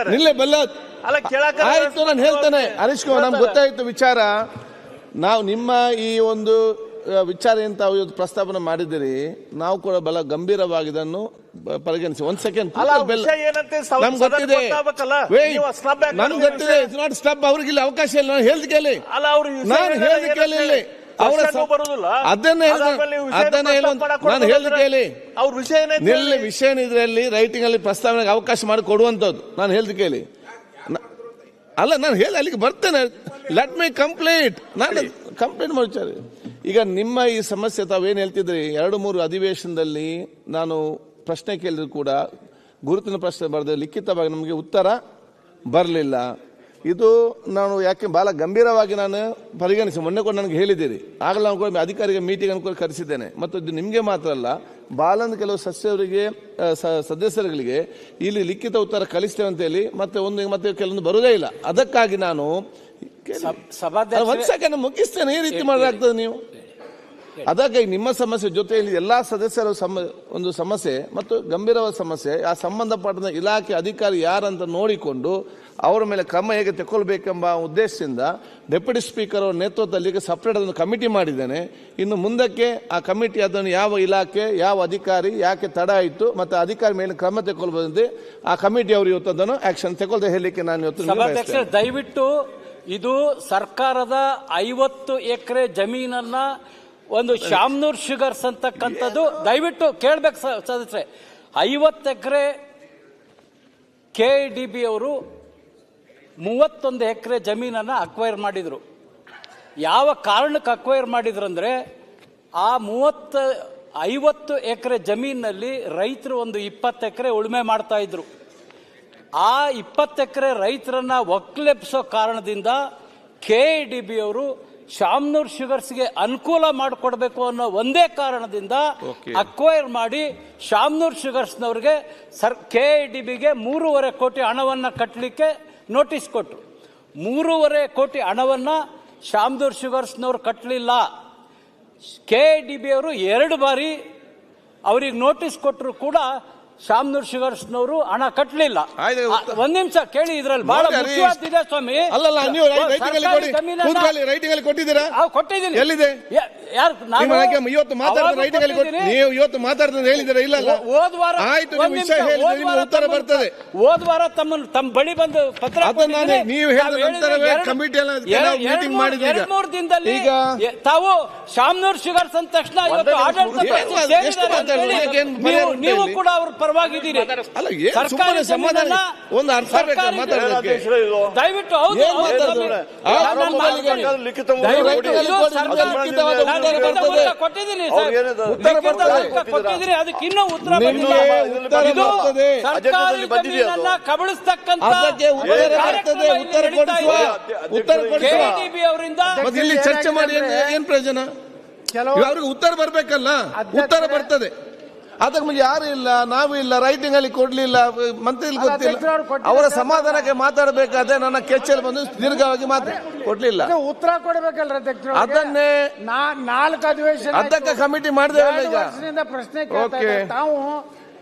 ಕೇಳಾಕತ್ತಾರ ನಿಲ್ಲೆ ಬಲ್ಲ ಅಲ್ಲ ಕೇಳಾಕ ಆಯ್ತು ನಾನು ಹೇಳ್ತೇನೆ. ಹರೀಶ್ ಕುಮಾರ್ ನಮ್ಗೆ ಗೊತ್ತಾಯ್ತು ವಿಚಾರ. ನಾವು ನಿಮ್ಮ ಈ ಒಂದು ವಿಚಾರ ಏನ್ ತಾವು ಇವತ್ತು ಪ್ರಸ್ತಾಪನೆ ಮಾಡಿದ್ದೀರಿ ನಾವು ಕೂಡ ಬಲ ಗಂಭೀರವಾಗಿ ಇದನ್ನು ಪರಿಗಣಿಸಿ. ಒಂದ್ ಸೆಕೆಂಡ್ ನಮ್ಗೆ ಗೊತ್ತಿದೆ. ನಮ್ಗೆ ಗೊತ್ತಿದೆ? ಇಟ್ಸ್ ನಾಟ್ ಸ್ಟಬ್ ಅವ್ರಿಗೆ ಇಲ್ಲಿ ಅವಕಾಶ ಇಲ್ಲ. ನಾನು ಹೇಳ್ದು ಕೇಳಿ. ನಾನು ಹೇಳ್ದು ಕೇಳಿ ಅವರ ಅದನ್ನೇ ಅದನ್ನೇ ನಾನು ಹೇಳ್ದು ಕೇಳಿ. ಅವ್ರ ವಿಷಯ ನಿಲ್ಲಿ? ವಿಷಯ ಇದರಲ್ಲಿ ರೈಟಿಂಗ್ ಅಲ್ಲಿ ಪ್ರಸ್ತಾವನೆಗೆ ಅವಕಾಶ ಮಾಡಿ ಕೊಡುವಂಥದ್ದು. ನಾನು ಹೇಳಿದ ಕೇಳಿ. ಅಲ್ಲ ನಾನು ಹೇಳಿ ಅಲ್ಲಿಗೆ ಬರ್ತೇನೆ. ಲೆಟ್ ಮೈ ಕಂಪ್ಲೇಂಟ್ ನಾನು ಕಂಪ್ಲೇಂಟ್ ಮಾಡ್ತಾರೆ ಈಗ ನಿಮ್ಮ ಈ ಸಮಸ್ಯೆ ತಾವೇನು ಹೇಳ್ತಿದ್ರಿ? ಎರಡು ಮೂರು ಅಧಿವೇಶನದಲ್ಲಿ ನಾನು ಪ್ರಶ್ನೆ ಕೇಳಿದ್ರು ಕೂಡ ಗುರುತಿನ ಪ್ರಶ್ನೆ ಬರೆದ ಲಿಖಿತವಾಗಿ ನಮಗೆ ಉತ್ತರ ಬರಲಿಲ್ಲ. ಇದು ನಾನು ಯಾಕೆ ಬಹಳ ಗಂಭೀರವಾಗಿ ನಾನು ಪರಿಗಣಿಸಿ ಮೊನ್ನೆ ಕೂಡ ನನಗೆ ಹೇಳಿದ್ದೀರಿ. ಆಗಲೇ ನಾನು ಕೂಡ ಅಧಿಕಾರಿಗೆ ಮೀಟಿಂಗ್ ಅನ್ನು ಕರೆಸಿದ್ದೇನೆ. ಮತ್ತು ಇದು ನಿಮಗೆ ಮಾತ್ರ ಅಲ್ಲ ಬಾಲನ ಕೆಲವು ಸದಸ್ಯರಿಗೆ ಸದಸ್ಯರುಗಳಿಗೆ ಇಲ್ಲಿ ಲಿಖಿತ ಉತ್ತರ ಕಲಿಸ್ತೇವೆ ಅಂತ ಹೇಳಿ ಮತ್ತೆ ಒಂದು ಮತ್ತೆ ಕೆಲವೊಂದು ಬರುವುದೇ ಇಲ್ಲ. ಅದಕ್ಕಾಗಿ ನಾನು ಸಭಾಧ್ಯಕ್ಷ ಒಂದು ಸೆಕೆಂಡ್ ಮುಗಿಸ್ತೇನೆ. ಈ ರೀತಿ ಮಾಡಲಾಗ್ತದೆ ನೀವು? ಅದಕ್ಕಾಗಿ ನಿಮ್ಮ ಸಮಸ್ಯೆ ಜೊತೆಯಲ್ಲಿ ಎಲ್ಲ ಸದಸ್ಯರ ಸಮ ಒಂದು ಸಮಸ್ಯೆ ಮತ್ತು ಗಂಭೀರವಾದ ಸಮಸ್ಯೆ ಆ ಸಂಬಂಧಪಟ್ಟ ಇಲಾಖೆ ಅಧಿಕಾರಿ ಯಾರಂತ ನೋಡಿಕೊಂಡು ಅವರ ಮೇಲೆ ಕ್ರಮ ಹೇಗೆ ತಗೊಳ್ಬೇಕೆಂಬ ಉದ್ದೇಶದಿಂದ ಡೆಪ್ಯೂಟಿ ಸ್ಪೀಕರ್ ಅವರ ನೇತೃತ್ವದಲ್ಲಿ ಸಪ್ರೇಟ್ ಒಂದು ಕಮಿಟಿ ಮಾಡಿದ್ದೇನೆ. ಇನ್ನು ಮುಂದಕ್ಕೆ ಆ ಕಮಿಟಿ ಅದನ್ನು ಯಾವ ಇಲಾಖೆ ಯಾವ ಅಧಿಕಾರಿ ಯಾಕೆ ತಡ ಆಯಿತು ಮತ್ತು ಅಧಿಕಾರಿ ಮೇಲೆ ಕ್ರಮ ತಗೊಳ್ಬಹುದು ಆ ಕಮಿಟಿ ಅವರು ಇವತ್ತು ಅದನ್ನು ಆಕ್ಷನ್ ತಗೊಳ್ದೆ ಹೇಳಲಿಕ್ಕೆ ನಾನು ಇವತ್ತು ದಯವಿಟ್ಟು ಇದು ಸರ್ಕಾರದ ಐವತ್ತು ಎಕರೆ ಜಮೀನನ್ನ ಒಂದು ಶಾಮ್ನೂರ್ ಶುಗರ್ಸ್ ಅಂತಕ್ಕಂಥದ್ದು ದಯವಿಟ್ಟು ಕೇಳ್ಬೇಕು ಸದಸ್ಯರೇ. ಐವತ್ತು ಎಕರೆ ಕೆ ಡಿ ಬಿ ಅವರು ಮೂವತ್ತೊಂದು ಎಕರೆ ಜಮೀನನ್ನು ಅಕ್ವೈರ್ ಮಾಡಿದರು. ಯಾವ ಕಾರಣಕ್ಕೆ ಅಕ್ವೈರ್ ಮಾಡಿದ್ರು ಅಂದರೆ ಆ ಮೂವತ್ತ ಐವತ್ತು ಎಕರೆ ಜಮೀನಲ್ಲಿ ರೈತರು ಒಂದು ಇಪ್ಪತ್ತು ಎಕರೆ ಉಳುಮೆ ಮಾಡ್ತಾ ಇದ್ರು. ಆ ಇಪ್ಪತ್ತು ಎಕರೆ ರೈತರನ್ನ ಒಕ್ಕಲೆಬ್ಸೋ ಕಾರಣದಿಂದ ಕೆ ಡಿ ಬಿ ಅವರು ಶಾಮ್ನೂರ್ ಶುಗರ್ಸ್ಗೆ ಅನುಕೂಲ ಮಾಡಿಕೊಡ್ಬೇಕು ಅನ್ನೋ ಒಂದೇ ಕಾರಣದಿಂದ. ಅಕ್ವೈರ್ ಮಾಡಿ ಶಾಮ್ನೂರ್ ಶುಗರ್ಸ್ನವ್ರಿಗೆ ಸರ್ ಕೆ ಡಿ ಬಿಗೆ ಮೂರುವರೆ ಕೋಟಿ ಹಣವನ್ನು ಕಟ್ಟಲಿಕ್ಕೆ ನೋಟಿಸ್ ಕೊಟ್ಟರು ಮೂರುವರೆ ಕೋಟಿ ಹಣವನ್ನು ಶಾಮ್ನೂರ್ ಶುಗರ್ಸ್ನವ್ರು ಕಟ್ಟಲಿಲ್ಲ ಕೆ ಡಿ ಬಿ ಅವರು ಎರಡು ಬಾರಿ ಅವ್ರಿಗೆ ನೋಟಿಸ್ ಕೊಟ್ಟರು ಕೂಡ ಶಾಮ್ನೂರ್ ಶುಗರ್ಸ್ನವರು ಹಣ ಕಟ್ಟಲಿಲ್ಲ ಆಯ್ತು, ಒಂದ್ ನಿಮಿಷ ಕೇಳಿ ಇದ್ರಲ್ಲಿ ಬಹಳ ಮುಖ್ಯವಾದ ಸ್ವಾಮಿ. ಅಲ್ಲಲ್ಲ ನೀವು ರೈಟಿಂಗ್ ಅಲ್ಲಿ ಕೊಡಿ. ಜಮೀನನ್ನ- ಕೂತ್ಕೊಳ್ಳಿ ರೈಟಿಂಗ್ ಅಲ್ಲಿ ಕೊಟ್ಟಿದ್ದೀರಾ? ಆ, ಕೊಟ್ಟಿದ್ದೀನಿ. ಎಲ್ಲಿದೆ? ಯಾರು ನಾನು ಇವತ್ತು ಮಾತಾಡಿದ ರೈಟಿಂಗ್ ಅಲ್ಲಿ ನೀವು ಇವತ್ತು ಮಾತಾಡಿದ್ರೆ ಹೇಳಿದ್ರೆ ಇಲ್ಲ ಹೋದ ವಾರ ಆಯ್ತು ಉತ್ತರ ಬರ್ತದೆ. ಹೋದ ವಾರ ತಮ್ಮ ತಮ್ಮ ಬಳಿ ಬಂದು ಪತ್ರ. ನೀವು ಹೇಳಿದ ಕಮಿಟಿ ಎಲ್ಲ ಕೆಲವು ಎರಡು ಮೂರು- ಎರಡು ಮೂರು ದಿನದಲ್ಲಿ ಈಗ ತಾವು ಶಾಮ್ನೂರ್ ಶುಗರ್ಸ್ ಅಂದ ತಕ್ಷಣ ಇವತ್ತು ಆಡಳಿತ ನೀವು-? ಕೂಡ ಅವ್ರ ಪರವಾಗಿದ್ದೀರಿ. ಅಲ್ಲ ಸರ್ಕಾರಿ ಸಮಾಧಾನ ಒಂದು ಅರ್ಥ ದಯವಿಟ್ಟು. ಕೊಟ್ಟಿದ್ದೀನಿ ಅವ್ರು ಸರ್. ಉತ್ತರ ಬರ್ತದೆ. ಅದಕ್ಕೆ ಇನ್ನೂ ಉತ್ತರ. ಸರ್ಕಾರಿ? ಜಮೀನನ್ನ ಕಬಳಿಸ್ತಕ್ಕಂತ ಉತ್ತರ ಬರ್ತದೆ ಉತ್ತರ ನಡೀತಾ ಕೊಡಿಸುವ ಉತ್ತರ ಕೊಡಿಸುವ KDB ಅವರಿಂದ ಇಲ್ಲಿ ಚರ್ಚೆ ಮಾಡಿ ಏನ್- ಪ್ರಯೋಜನ? ಅವ್ರಿಗೆ ಉತ್ತರ ಬರ್ಬೇಕಲ್ಲ? ಉತ್ತರ ಬರ್ತದೆ. ಅದಕ್ಕೆ ಮುಂಚೆ ಯಾರು ಇಲ್ಲ ನಾವು ಇಲ್ಲ ರೈಟಿಂಗ್ ಅಲ್ಲಿ ಕೊಡ್ಲಿಲ್ಲ ಮಂತ್ರಿ ಗೊತ್ತಿಲ್ಲ ಅವರ ಸಮಾಧಾನಕ್ಕೆ ಮಾತಾಡಬೇಕಾದ್ರೆ ನನ್ನ ಕೆಚ್ಚಲ್ಲಿ ಬಂದು ದೀರ್ಘವಾಗಿ ಮಾತು ಕೊಡ್ಲಿಲ್ಲ. ಉತ್ತರ ಕೊಡ್ಬೇಕಲ್ರ ಅದನ್ನೇ ನಾಲ್ಕು ಅಧಿವೇಶನ ಅದಕ್ಕೆ ಕಮಿಟಿ ಮಾಡಿದೆ ಪ್ರಶ್ನೆ. ತಾವು